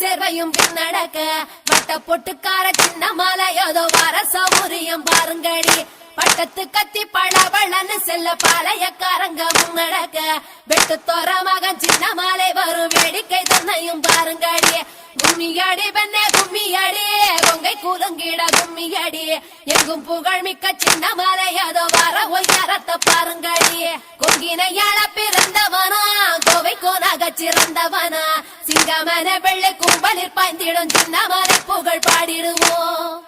சேர்வையும் பின்னடக்க வட்ட பொட்டுக்கார சின்ன மாலை ஏதோ வர சௌரியம் பாருங்கடி. பட்டத்து கத்தி பளபளன்னு செல்ல பாளையக்காரங்க முன்னடக்க வெட்டு தோற மகன் சின்ன மாலை வரும் வேடிக்கை தன்னையும் பாருங்கடி. கும்மியடி பெண்ணே கும்மியடி கொங்கை கூலுங்கிட கும்மியடி எங்கும் புகழ் மிக்க சின்ன மாலை ஏதோ வர ஒய்யாரத்தை பாருங்கடி. கொங்கினையாள பிறந்தவனா கோவை கோனாக சிறந்தவனா சிங்கமன வெள்ளை கும்பலில் பாய்ந்திடும் சின்ன மாலை புகழ் பாடிடுவோம்.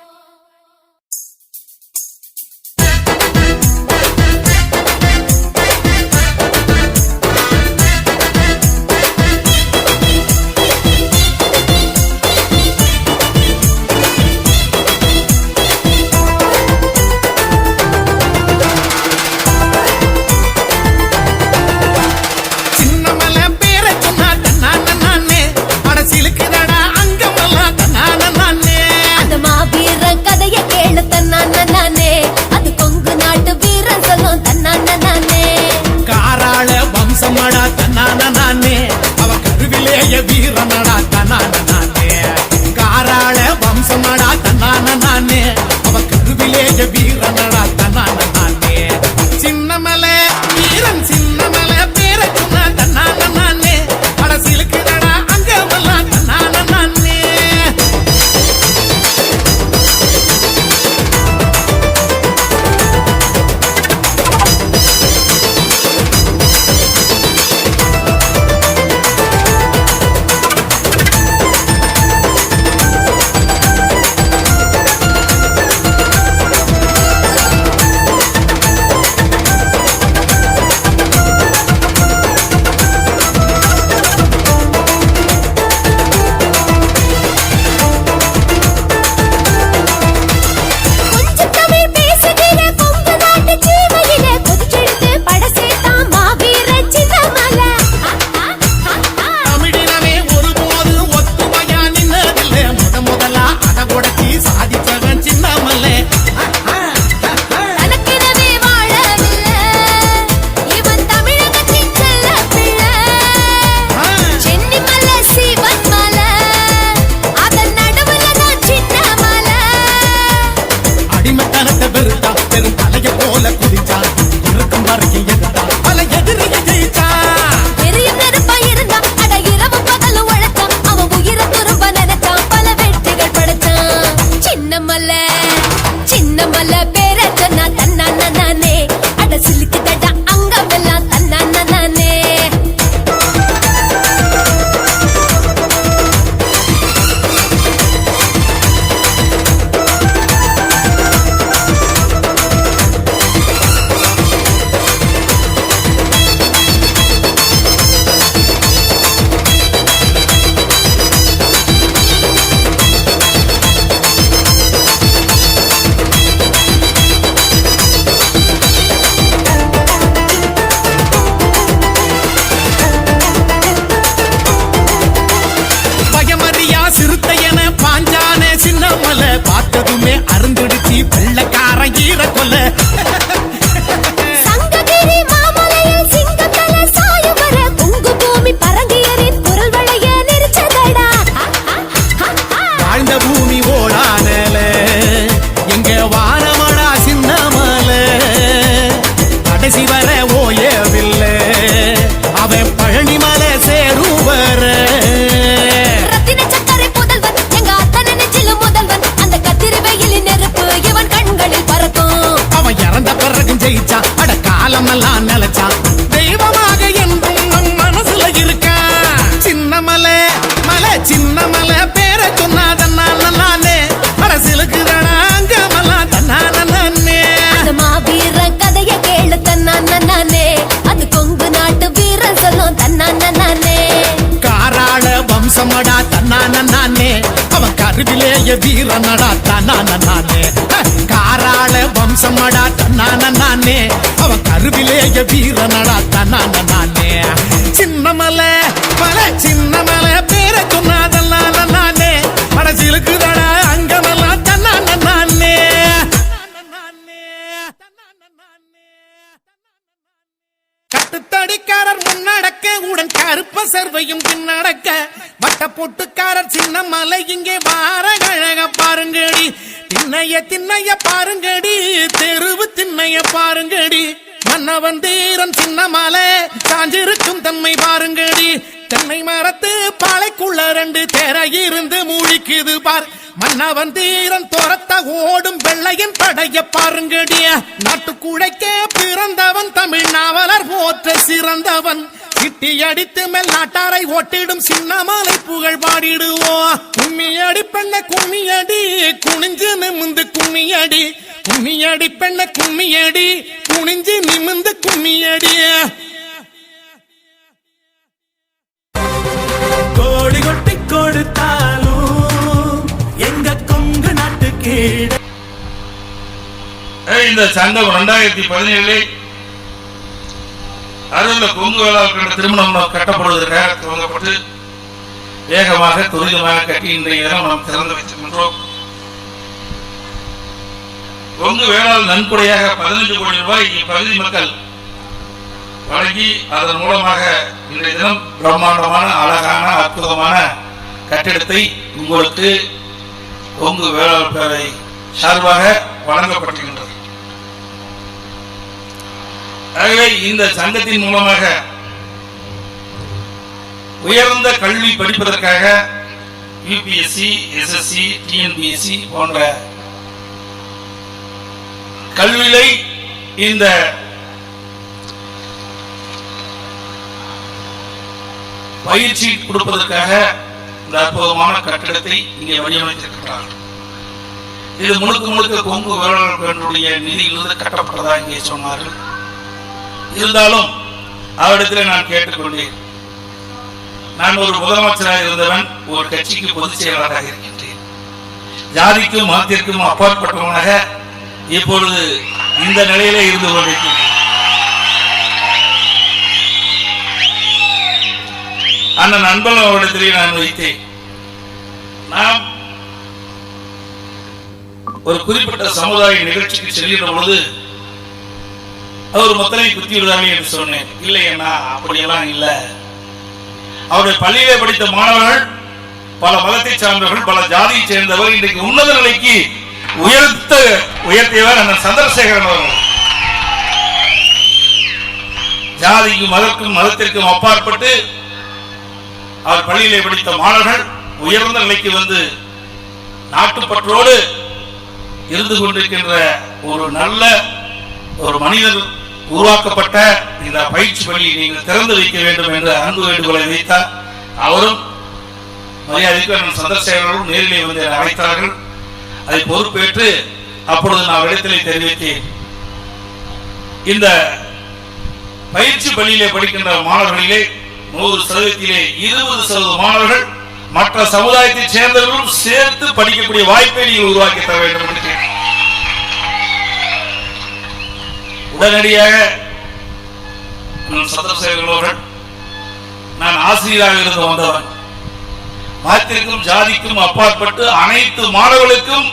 அடிமைத்தனத்தை வெறுத்தா பெரும் தலைய போல குதிச்சா இருக்கும் வரைக்கும் எதிர்த்தான் பல எதிரியை ஜெயிச்சா. பெரிய நெருப்பா இருந்தா அட இரவு பகல் அவன் உயிரை பல வெற்றிகள் சின்ன மலை சின்ன மலை பேர சொன்னா நானே söyle வீரனடா தன்னான நானே காராள வம்சமடா தன்னான நானே அவன் கருவிலேய வீரனடா தன்னான நானே சின்னமலை மலை சின்னமலை பேர சொன்னாத. கருப்ப சர்வையும் பின்னடக்க வட்ட பொட்டுக்காரர் சின்ன மலை இங்கே வார கழக பாருங்கடி. திண்ணைய திண்ணைய பாருங்கடி தெருவு திண்ணைய பாருங்கடி. மன்னவன் தீரம் சின்ன மலை சாஞ்சிருக்கும் தன்மை பாருங்கடி. தென்னை மரத்து பாலைக்குள்ள ரெண்டு தேரை இருந்து மூழிக்குது பார். மன்னவன் தீரன் துரத்த ஓடும் வெள்ளையின் படைய பாருங்கடிய நாட்டுக்குழைக்க பிறந்தவன் தமிழ் நாவலர் போற்ற சிறந்தவன். கிட்டி அடித்து மேல் நாட்டாரை ஓட்டிடும் சின்னமாலை புகழ் பாடிடுவோம் கும்மியடி பெண்ண கும்மியடி குனிஞ்சு நிமிந்து கும்மியடி. கும்மியடி பெண்ண கும்மியடி குனிஞ்சு நிமிந்து கும்மியடிய கோடி கொட்டி கொடுத்தாலும் எங்க கொங்கு நாட்டு கீழ இந்த சங்கம் ரெண்டாயிரத்தி பதினேழில் அருகில் கொங்கு வேளாளர்கள் திருமணம் கட்டப்படுவதற்காக துவங்கப்பட்டு வேகமாக துரிதமாக கட்டி இன்றைய தினம் நாம் திறந்து வைத்திருக்கின்றோம் கொங்கு வேளாண் நன்கொடையாக பதினஞ்சு கோடி ரூபாய் இப்பகுதி மக்கள் வழங்கி அதன் மூலமாக இன்றைய தினம் பிரம்மாண்டமான அழகான அற்புதமான கட்டிடத்தை உங்களுக்கு கொங்கு வேளாண் பேரை சார்பாக வழங்கப்பட்டிருக்கின்றது. ஆகவே இந்த சங்கத்தின் மூலமாக உயர்ந்த கல்வி படிப்பதற்காக யூபிஎஸ்சி எஸ்எஸ்சி டிஎன்பிஎஸ்சி போன்ற கல்வியை இந்த பயிற்சி கொடுப்பதற்காக இந்த அற்புதமான கட்டிடத்தை இங்கே வடிவமைத்திருக்கிறார்கள் இது முழுக்க முழுக்க கொங்கு வேளாளர்களுடைய நிதியிலிருந்து கட்டப்பட்டதா இங்கே சொன்னார்கள். இருந்தாலும் அவரிடத்தில் நான் கேட்டுக்கொண்டேன். நான் ஒரு முதலமைச்சராக இருந்தவன் ஒரு கட்சிக்கு பொதுச் செயலாளராக இருக்கின்றேன். ஜாதிக்கும் மதத்திற்கும் அப்பாற்பட்டவனாக இப்பொழுது இந்த நிலையிலே இருந்து கொண்டிருக்கிறேன். அண்ணன் அன்பழகன் அவரிடத்திலே நான் வைத்தேன். நாம் ஒரு குறிப்பிட்ட சமுதாய நிகழ்ச்சிக்கு செல்கின்ற பொழுது அவர் மொத்தனை குத்தி விடுறாங்க என்று சொன்னேன். இல்லை அப்படியெல்லாம் இல்லை. அவருடைய பள்ளியிலே படித்த மாணவர்கள் பல மதத்தை சார்ந்தவர்கள் பல ஜாதியை சேர்ந்தவர் இன்றைக்கு உன்னத நிலைக்கு உயர்த்த உயர்த்தியவர் அந்த சந்திரசேகரன் அவர்கள். ஜாதிக்கும் மதற்கும் மதத்திற்கும் அப்பாற்பட்டு அவர் பள்ளியிலே படித்த மாணவர்கள் உயர்ந்த நிலைக்கு வந்து நாட்டுப்பற்றோடு இருந்து கொண்டிருக்கின்ற ஒரு நல்ல ஒரு மனிதர் உருவாக்கப்பட்ட இந்த பயிற்சி பள்ளி நீங்கள் திறந்து வைக்க வேண்டும் என்று அன்பு வேண்டுகோளை வைத்தார் அவரும் மரியாதைக்கு அண்ணன் சந்திரசேகரரும் நேரிலே வந்து என்னை அழைத்தார்கள். அதை பொறுப்பேற்று அப்பொழுது நான் விடத்திலே தெரிவித்தேன். இந்த பயிற்சி பள்ளியிலே படிக்கின்ற மாணவர்களிலே நூறு சதவீதத்திலே இருபது சதவீத மாணவர்கள் மற்ற சமுதாயத்தைச் சேர்ந்தவர்களும் சேர்த்து படிக்கக்கூடிய வாய்ப்பை நீங்கள் உருவாக்கி தர வேண்டும் உடனடியாக அண்ணன் அவர்கள் நான் ஆசிரியராக இருந்து வந்தவன். மதத்திற்கும் ஜாதிக்கும் அப்பாற்பட்டு அனைத்து மாணவர்களுக்கும்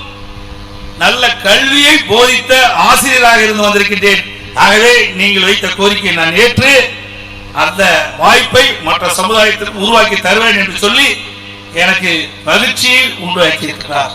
நல்ல கல்வியை போதித்த ஆசிரியராக இருந்து வந்திருக்கின்றேன். ஆகவே நீங்கள் வைத்த கோரிக்கையை நான் ஏற்று அந்த வாய்ப்பை மற்ற சமுதாயத்திற்கு உருவாக்கி தருவேன் என்று சொல்லி எனக்கு மகிழ்ச்சியை உண்டாக்கி இருக்கிறார்